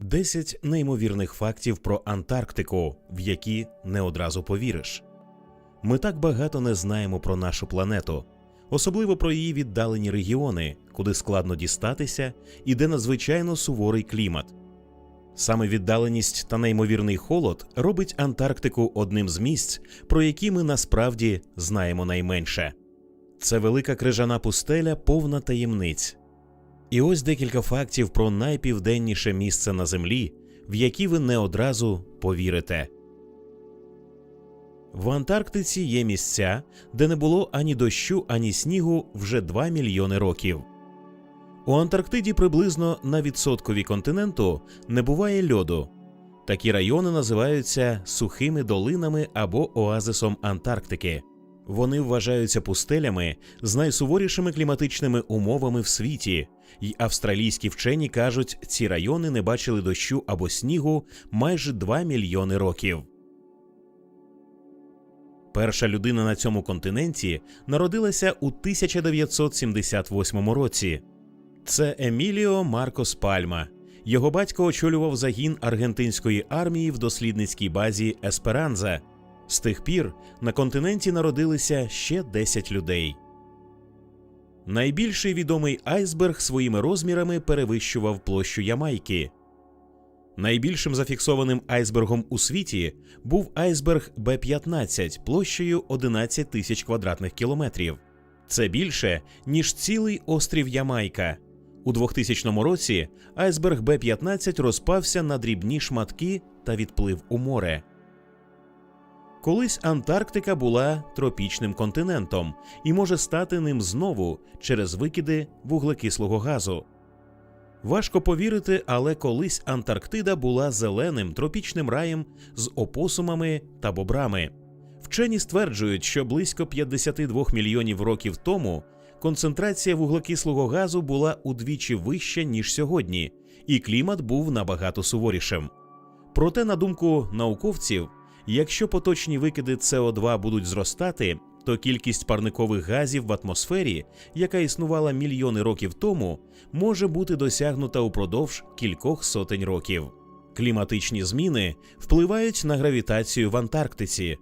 10 неймовірних фактів про Антарктику, в які не одразу повіриш. Ми так багато не знаємо про нашу планету, особливо про її віддалені регіони, куди складно дістатися і де надзвичайно суворий клімат. Саме віддаленість та неймовірний холод робить Антарктику одним з місць, про які ми насправді знаємо найменше. Це велика крижана пустеля, повна таємниць. І ось декілька фактів про найпівденніше місце на землі, в які ви не одразу повірите. В Антарктиці є місця, де не було ані дощу, ані снігу вже 2 мільйони років. У Антарктиді приблизно на відсоткові континенту не буває льоду. Такі райони називаються сухими долинами або оазисом Антарктики. Вони вважаються пустелями з найсуворішими кліматичними умовами в світі, і австралійські вчені кажуть, ці райони не бачили дощу або снігу майже 2 мільйони років. Перша людина на цьому континенті народилася у 1978 році. Це Еміліо Маркос Пальма. Його батько очолював загін аргентинської армії в дослідницькій базі Есперанза. З тих пір на континенті народилися ще 10 людей. Найбільший відомий айсберг своїми розмірами перевищував площу Ямайки. Найбільшим зафіксованим айсбергом у світі був айсберг Б-15 площею 11 тисяч квадратних кілометрів. Це більше, ніж цілий острів Ямайка. У 2000 році айсберг Б-15 розпався на дрібні шматки та відплив у море. Колись Антарктика була тропічним континентом і може стати ним знову через викиди вуглекислого газу. Важко повірити, але колись Антарктида була зеленим тропічним раєм з опосумами та бобрами. Вчені стверджують, що близько 52 мільйонів років тому концентрація вуглекислого газу була удвічі вища, ніж сьогодні, і клімат був набагато суворішим. Проте, на думку науковців, якщо поточні викиди СО2 будуть зростати, то кількість парникових газів в атмосфері, яка існувала мільйони років тому, може бути досягнута упродовж кількох сотень років. Кліматичні зміни впливають на гравітацію в Антарктиці.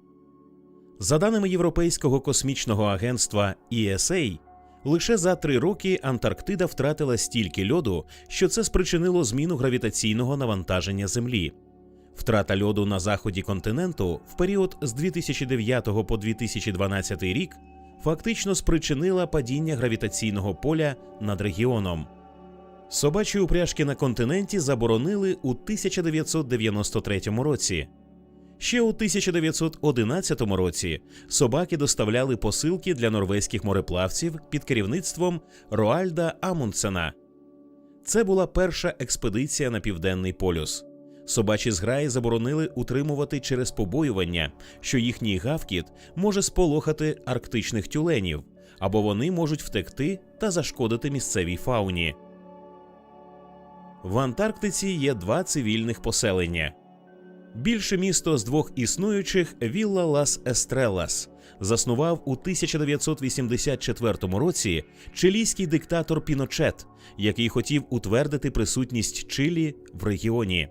За даними Європейського космічного агентства ESA, лише за три роки Антарктида втратила стільки льоду, що це спричинило зміну гравітаційного навантаження Землі. Втрата льоду на заході континенту в період з 2009 по 2012 рік фактично спричинила падіння гравітаційного поля над регіоном. Собачі упряжки на континенті заборонили у 1993 році. Ще у 1911 році собаки доставляли посилки для норвезьких мореплавців під керівництвом Роальда Амундсена. Це була перша експедиція на південний полюс. Собачі зграї заборонили утримувати через побоювання, що їхній гавкіт може сполохати арктичних тюленів, або вони можуть втекти та зашкодити місцевій фауні. В Антарктиці є два цивільних поселення. Більше місто з двох існуючих Вілла Лас Естрелас заснував у 1984 році чилійський диктатор Піночет, який хотів утвердити присутність Чилі в регіоні.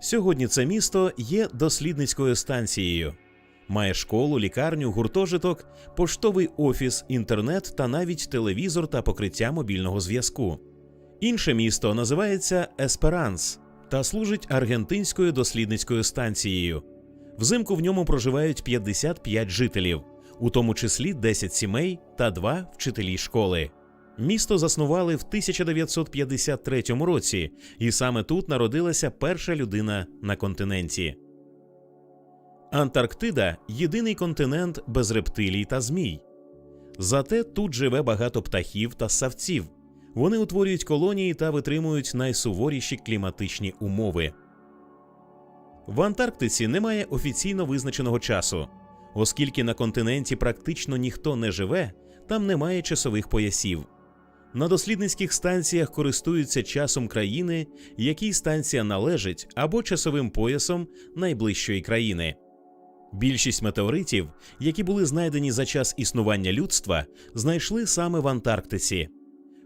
Сьогодні це місто є дослідницькою станцією. Має школу, лікарню, гуртожиток, поштовий офіс, інтернет та навіть телевізор та покриття мобільного зв'язку. Інше місто називається Есперанс та служить аргентинською дослідницькою станцією. Взимку в ньому проживають 55 жителів, у тому числі 10 сімей та 2 вчителі школи. Місто заснували в 1953 році, і саме тут народилася перша людина на континенті. Антарктида єдиний континент без рептилій та змій. Зате тут живе багато птахів та савців. Вони утворюють колонії та витримують найсуворіші кліматичні умови. В Антарктиці немає офіційно визначеного часу, оскільки на континенті практично ніхто не живе, там немає часових поясів. На дослідницьких станціях користуються часом країни, якій станція належить, або часовим поясом найближчої країни. Більшість метеоритів, які були знайдені за час існування людства, знайшли саме в Антарктиці.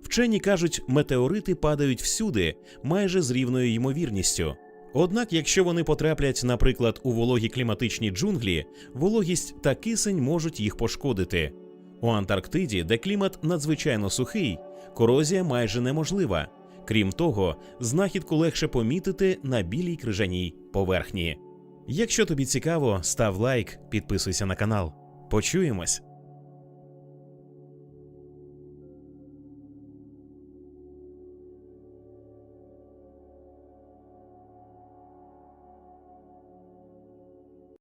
Вчені кажуть, метеорити падають всюди майже з рівною ймовірністю. Однак, якщо вони потраплять, наприклад, у вологі кліматичні джунглі, вологість та кисень можуть їх пошкодити. У Антарктиді, де клімат надзвичайно сухий, корозія майже неможлива. Крім того, знахідку легше помітити на білій крижаній поверхні. Якщо тобі цікаво, став лайк, підписуйся на канал. Почуємось!